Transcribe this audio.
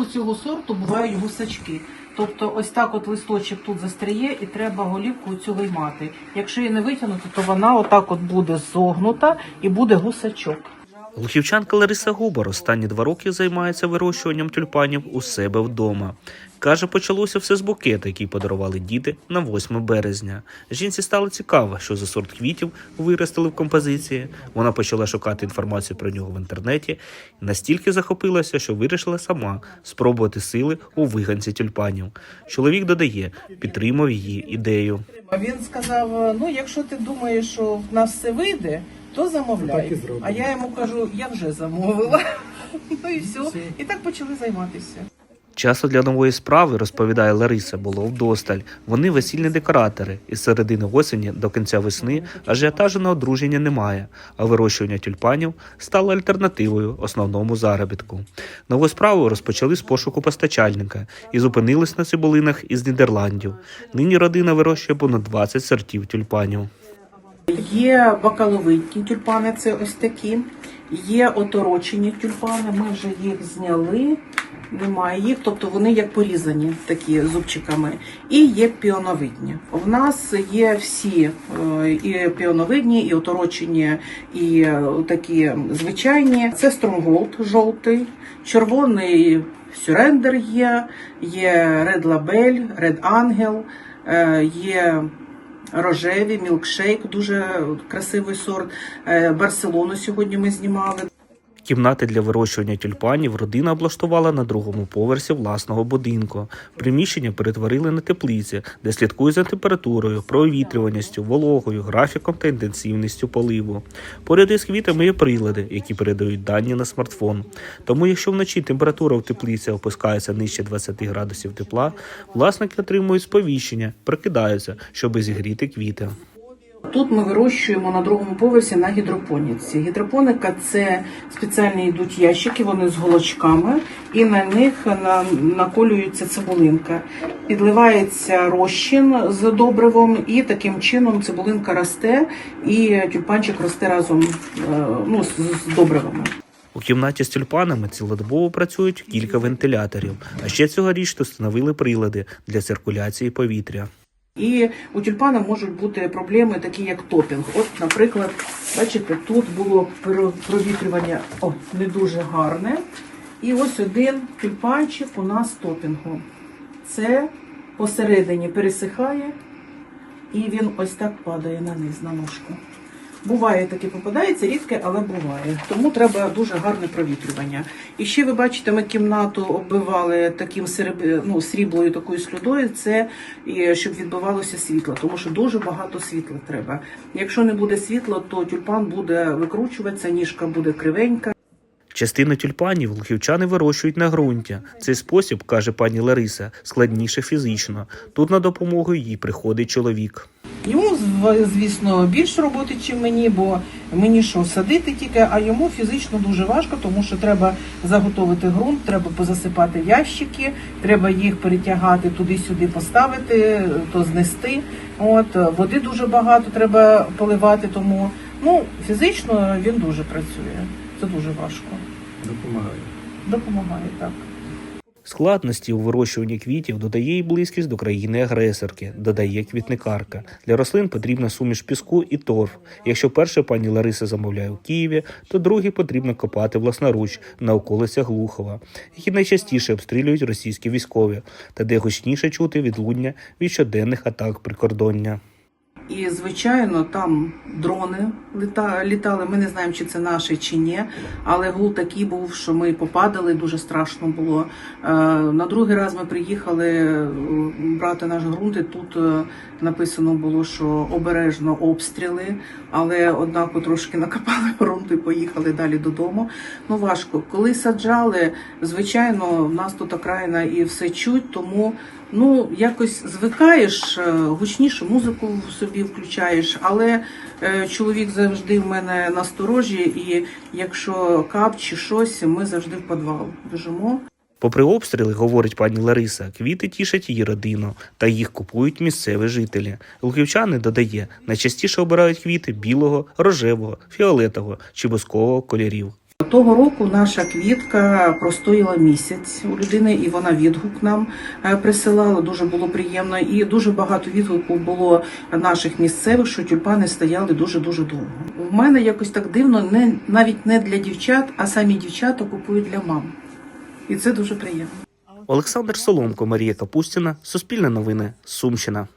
у цього сорту бувають гусачки. Тобто ось так от листочок тут застряє і треба голівку цю виймати. Якщо її не витягнути, то вона отак от буде зогнута і буде гусачок. Лухівчанка Лариса Губар останні два роки займається вирощуванням тюльпанів у себе вдома. Каже, почалося все з букета, який подарували діти на 8 березня. Жінці стало цікаво, що за сорт квітів виростили в композиції. Вона почала шукати інформацію про нього в інтернеті і настільки захопилася, що вирішила сама спробувати сили у виганці тюльпанів. Чоловік додає, підтримав її ідею. Він сказав: ну, якщо ти думаєш, що в нас все вийде, то замовляй. Так і а я йому кажу, я вже замовила. Ну і все. І так почали займатися. Часу для нової справи, розповідає Лариса, було вдосталь. Вони весільні декоратори, і з середини осені до кінця весни ажіотажу на одруження немає, а вирощування тюльпанів стало альтернативою основному заробітку. Нову справу розпочали з пошуку постачальника і зупинились на цибулинах із Нідерландів. Нині родина вирощує понад 20 сортів тюльпанів. Є бакаловидні тюльпани, це ось такі. Є оторочені тюльпани, ми вже їх зняли. Немає їх, тобто вони як порізані такі зубчиками. І є піоновидні. В нас є всі е, і піоновидні, і оторочені, і е, такі звичайні. Це стронголд жовтий, червоний сюрендер є, є Label, Red Angel, е, є рожеві, мілкшейк, дуже красивий сорт. Е, Барселону сьогодні ми знімали. Кімнати для вирощування тюльпанів родина облаштувала на другому поверсі власного будинку. Приміщення перетворили на теплиці, де слідкують за температурою, провітрюваністю, вологою, графіком та інтенсивністю поливу. Поряд із квітами є прилади, які передають дані на смартфон. Тому, якщо вночі температура в теплиці опускається нижче 20 градусів тепла, власники отримують сповіщення, прокидаються, щоб зігріти квіти. Тут ми вирощуємо на другому поверсі на гідропоніці. Гідропоника це спеціальні йдуть ящики, вони з голочками, і на них наколюється цибулинка. Підливається розчин з добривом, і таким чином цибулинка росте, і тюльпанчик росте разом е, ну, з, добривами. У кімнаті з тюльпанами цілодобово працюють кілька вентиляторів, а ще цьогоріч встановили прилади для циркуляції повітря. І у тюльпана можуть бути проблеми, такі як топінг. От, наприклад, бачите, тут було провітрювання о, не дуже гарне. І ось один тюльпанчик у нас топінгу. Це посередині пересихає, і він ось так падає на низ, на ножку. Буває таке попадається, рідке, але буває. Тому треба дуже гарне провітрювання. І ще ви бачите, ми кімнату оббивали таким сереб... ну, сріблою такою слюдою. Це щоб відбивалося світло, тому що дуже багато світла треба. Якщо не буде світла, то тюльпан буде викручуватися, ніжка буде кривенька. Частину тюльпанів лухівчани вирощують на ґрунті. Цей спосіб, каже пані Лариса, складніше фізично. Тут на допомогу їй приходить чоловік. Йому звісно більше роботи, ніж мені, бо мені що садити тільки, а йому фізично дуже важко, тому що треба заготовити ґрунт, треба позасипати ящики, треба їх перетягати туди-сюди, поставити, то знести. От води дуже багато треба поливати, тому ну фізично він дуже працює. Це дуже важко. Допомагає. Допомагає так. Складності у вирощуванні квітів додає й близькість до країни-агресорки, додає квітникарка. Для рослин потрібна суміш піску і торф. Якщо перше пані Лариса замовляє у Києві, то другий потрібно копати власноруч на околицях Глухова, які найчастіше обстрілюють російські військові, та де гучніше чути відлуння від щоденних атак прикордоння. І звичайно, там дрони літа- літали. Ми не знаємо, чи це наші чи ні. Але гул такий був, що ми попадали, дуже страшно було. Е, На другий раз ми приїхали е, брати наш ґрунт. і Тут е, написано було, що обережно обстріли, але однако трошки накопали ґрунт і поїхали далі додому. Ну важко. Коли саджали, звичайно, в нас тут окраїна і все чуть, тому ну якось звикаєш, гучнішу музику в собі включаєш, але е, чоловік завжди в мене насторожі, і якщо кап чи щось, ми завжди в підвал біжимо. Попри обстріли, говорить пані Лариса, квіти тішать її родину, та їх купують місцеві жителі. Луківчани додає, найчастіше обирають квіти білого, рожевого, фіолетового чи бускового кольорів. Того року наша квітка простояла місяць у людини, і вона відгук нам е, присилала. Дуже було приємно. І дуже багато відгуків було наших місцевих, що тюльпани стояли дуже дуже довго. У мене якось так дивно, не навіть не для дівчат, а самі дівчата купують для мам. І це дуже приємно. Олександр Соломко, Марія Капустіна, Суспільне новини, Сумщина.